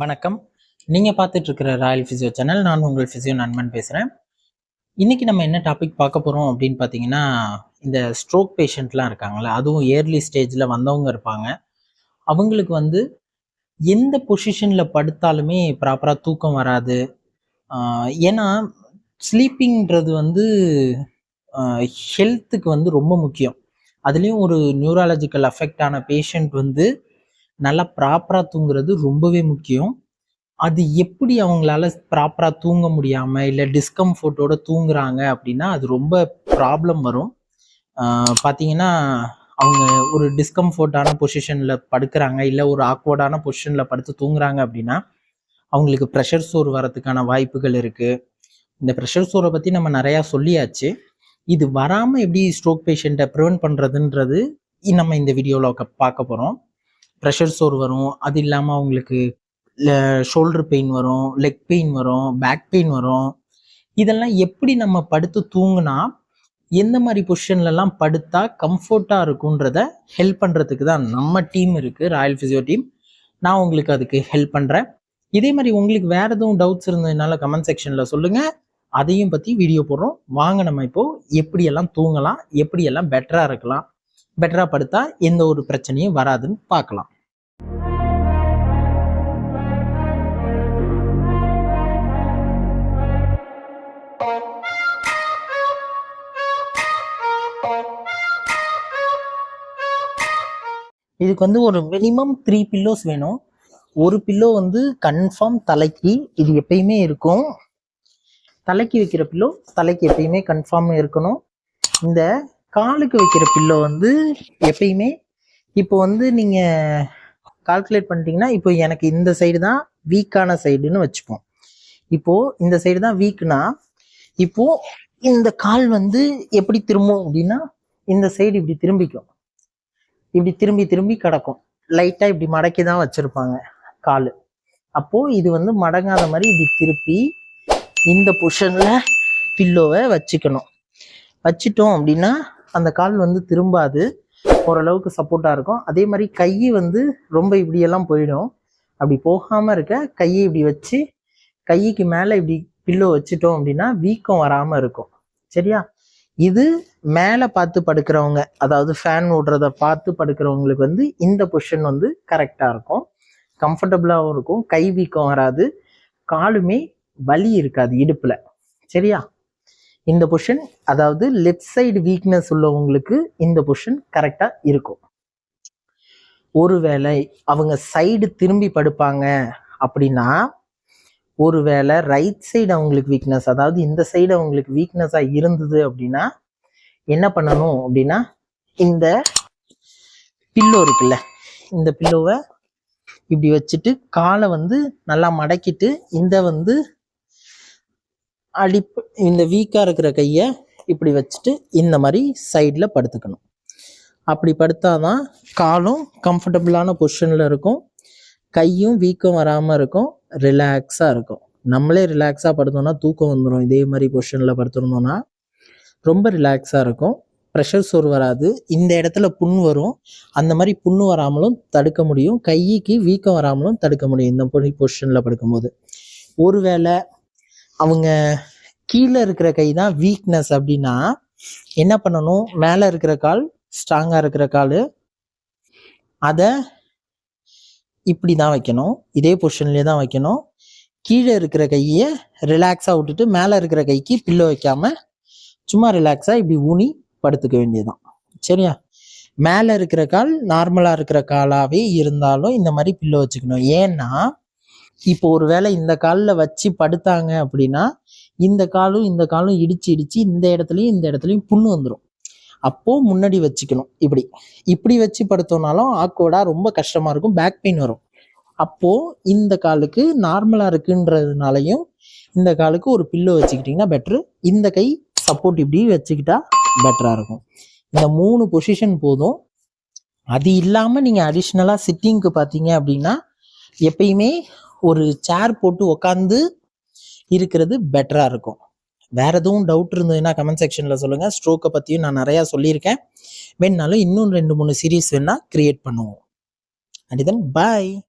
வணக்கம். நீங்க பார்த்துட்டு இருக்கிற ராயல் ஃபிசியோ சேனல் நான் உங்கள் ஃபிசியோ நண்பன் பேசுறேன். இன்னைக்கு நம்ம என்ன டாபிக் பார்க்க போறோம் அப்படின்னு பார்த்தீங்கன்னா இந்த ஸ்ட்ரோக் பேஷண்ட்லாம் இருக்காங்களே அதுவும் இயர்லி ஸ்டேஜில் வந்தவங்க இருப்பாங்க. அவங்களுக்கு வந்து எந்த பொசிஷனில் படுத்தாலுமே ப்ராப்பராக தூக்கம் வராது. ஏன்னா ஸ்லீப்பிங்கிறது வந்து ஹெல்த்துக்கு வந்து ரொம்ப முக்கியம். அதுலேயும் ஒரு நியூராலஜிக்கல் அஃபெக்டான பேஷண்ட் வந்து நல்லா ப்ராப்பராக தூங்குறது ரொம்பவே முக்கியம். அது எப்படி அவங்களால ப்ராப்பராக தூங்க முடியாமல் இல்லை டிஸ்கம்ஃபோர்ட்டோட தூங்குறாங்க அப்படின்னா அது ரொம்ப ப்ராப்ளம் வரும். பார்த்தீங்கன்னா அவங்க ஒரு டிஸ்கம்ஃபோர்ட்டான பொசிஷனில் படுக்கிறாங்க இல்லை ஒரு ஆக்வர்டான பொசிஷனில் படுத்து தூங்குறாங்க அப்படின்னா அவங்களுக்கு ப்ரெஷர் சோர் வரதுக்கான வாய்ப்புகள் இருக்குது இந்த ப்ரெஷர் சோரை பற்றி நம்ம நிறையா சொல்லியாச்சு. இது வராமல் எப்படி ஸ்ட்ரோக் பேஷண்ட்டை ப்ரிவென்ட் பண்ணுறதுன்றது நம்ம இந்த வீடியோவில் பார்க்க போகிறோம் ப்ரெஷர் சோர் வரும். அது இல்லாமல் அவங்களுக்கு ஷோல்டர் பெயின் வரும் லெக் பெயின் வரும் பேக் பெயின் வரும். இதெல்லாம் எப்படி நம்ம படுத்து தூங்கினா எந்த மாதிரி பொசிஷன்லலாம் படுத்தா கம்ஃபர்ட்டாக இருக்குன்றத ஹெல்ப் பண்ணுறதுக்கு தான் நம்ம டீம் இருக்குது ராயல் ஃபிசியோ டீம் நான் உங்களுக்கு அதுக்கு ஹெல்ப் பண்ணுறேன் இதே மாதிரி உங்களுக்கு வேறு எதுவும் டவுட்ஸ் இருந்ததுனால கமெண்ட் செக்ஷனில் சொல்லுங்கள் அதையும் பற்றி வீடியோ போடுறோம். வாங்க நம்ம இப்போது எப்படியெல்லாம் தூங்கலாம் எப்படியெல்லாம் பெட்டராக இருக்கலாம். பெட்டராக படுத்தா எந்த ஒரு பிரச்சனையும் வராதுன்னு பார்க்கலாம். இதுக்கு வந்து ஒரு மினிமம் த்ரீ பில்லோஸ் வேணும். ஒரு பில்லோ வந்து கன்ஃபார்ம் தலைக்கு இது எப்பயுமே இருக்கும். தலைக்கு வைக்கிற பில்லோ தலைக்கு எப்பயுமே கன்ஃபார்ம் இருக்கணும். இந்த காலுக்கு வைக்கிற பில்லோ வந்து எப்பயுமே இப்போ வந்து நீங்கள் கால்குலேட் பண்ணிட்டீங்கன்னா இப்போ எனக்கு இந்த சைடு தான் வீக்கான சைடுன்னு வச்சுப்போம். இப்போது இந்த சைடு தான் வீக்னா இப்போது இந்த கால் வந்து எப்படி திரும்பும் அப்படின்னா இந்த சைடு இப்படி திரும்பிக்கும். இப்படி திரும்பி திரும்பி கிடக்கும். லைட்டாக இப்படி மடக்கி தான் வச்சுருப்பாங்க கால். அப்போது இது வந்து மடங்காத மாதிரி இப்படி திருப்பி இந்த பொஷனில் பில்லோவை வச்சுக்கணும். வச்சிட்டோம் அப்படின்னா அந்த கால் வந்து திரும்பாது. ஓரளவுக்கு சப்போர்ட்டாக இருக்கும். அதே மாதிரி கை வந்து ரொம்ப இப்படியெல்லாம் போயிடும். அப்படி போகாமல் இருக்க கையை இப்படி வச்சு கைக்கு மேலே இப்படி பில்லோ வச்சுட்டோம் அப்படின்னா வீக்கம் வராமல் இருக்கும். சரியா? இது மேலே பார்த்து படுக்கிறவங்க அதாவது ஃபேன் ஓடுறத பார்த்து படுக்கிறவங்களுக்கு வந்து இந்த பொஷன் வந்து கரெக்டாக இருக்கும். கம்ஃபர்டபுளாகவும் இருக்கும். கை வீக்கம் வராது. காலுமே வலி இருக்காது இடுப்பில். சரியா? இந்த பொஷன் அதாவது லெஃப்ட் சைடு வீக்னஸ் உள்ளவங்களுக்கு இந்த பொஷன் கரெக்டாக இருக்கும். ஒருவேளை அவங்க சைடு திரும்பி படுப்பாங்க அப்படின்னா ஒருவேளை ரைட் சைடு அவங்களுக்கு வீக்னஸ் அதாவது இந்த சைடு அவங்களுக்கு வீக்னஸாக இருந்தது அப்படின்னா என்ன பண்ணணும் அப்படின்னா இந்த பில்லோ இருக்குல்ல இந்த பில்லோவை இப்படி வச்சுட்டு காலை வந்து நல்லா மடக்கிட்டு இந்த வந்து அடிப்பு இந்த வீக்காக இருக்கிற கையை இப்படி வச்சுட்டு இந்த மாதிரி சைடில் படுத்துக்கணும். அப்படி படுத்தால் தான் காலும் கம்ஃபர்டபுளான பொசிஷனில் இருக்கும். கையும் வீக்கம் வராமல் இருக்கும். ரிலாக்ஸாக இருக்கும். நம்மளே ரிலாக்ஸாக படுத்தோம்னா தூக்கம் வந்துடும் இதே மாதிரி பொசிஷனில் படுத்திருந்தோம்னா ரொம்ப ரிலாக்ஸாக இருக்கும். ப்ரெஷர் சோர் வராது. இந்த இடத்துல புண் வரும். அந்த மாதிரி புண்ணு வராமலும் தடுக்க முடியும். கைக்கு வீக்கம் வராமலும் தடுக்க முடியும். இந்த பொடி பொசிஷனில் படுக்கும்போது. ஒருவேளை அவங்க கீழே இருக்கிற கை தான் வீக்னஸ் அப்படின்னா என்ன பண்ணணும்? மேலே இருக்கிற கால் ஸ்ட்ராங்காக இருக்கிற கால். அதை இப்படி தான் வைக்கணும். இதே பொசிஷன்லேயே தான் வைக்கணும். கீழே இருக்கிற கையை ரிலாக்ஸாக விட்டுட்டு மேலே இருக்கிற கைக்கு பில்லோ வைக்காம சும்மா ரிலாக்ஸாக இப்படி ஊனி படுத்துக்க வேண்டியதுதான். சரியா? மேலே இருக்கிற கால் நார்மலாக இருக்கிற காலாகவே இருந்தாலும் இந்த மாதிரி பில்லோ வச்சுக்கணும். ஏன்னா இப்போ ஒரு வேளை இந்த காலில் வச்சு படுத்தாங்க அப்படின்னா இந்த காலும் இந்த காலும் இடிச்சு இடிச்சு இந்த இடத்துலையும் இந்த இடத்துலையும் புண்ணு வந்துடும் அப்போ முன்னாடி வச்சுக்கணும். இப்படி. இப்படி வச்சு படுத்தோம்னாலும் ஆக்கோடா ரொம்ப கஷ்டமா இருக்கும். பேக் பெயின் வரும். அப்போ இந்த காலுக்கு நார்மலா இருக்குன்றதுனாலையும் இந்த காலுக்கு ஒரு பில்லோ வச்சுக்கிட்டிங்கன்னா பெட்ரு இந்த கை சப்போர்ட் இப்படி வச்சுக்கிட்டா பெட்டரா இருக்கும். இந்த மூணு பொசிஷன் போதும். அது இல்லாமல் நீங்கள் அடிஷ்னலாக சிட்டிங்க்கு பார்த்தீங்க அப்படின்னா எப்பயுமே ஒரு சேர் போட்டு உக்காந்து இருக்கிறது பெட்டராக இருக்கும். வேற எதுவும் டவுட் இருந்ததுன்னா கமெண்ட் செக்ஷனில் சொல்லுங்கள் ஸ்ட்ரோக்கை பற்றியும் நான் நிறையா சொல்லியிருக்கேன். வேணுனாலும் இன்னும் ரெண்டு மூணு சீரீஸ் வேணால் க்ரியேட் பண்ணுவோம். And then bye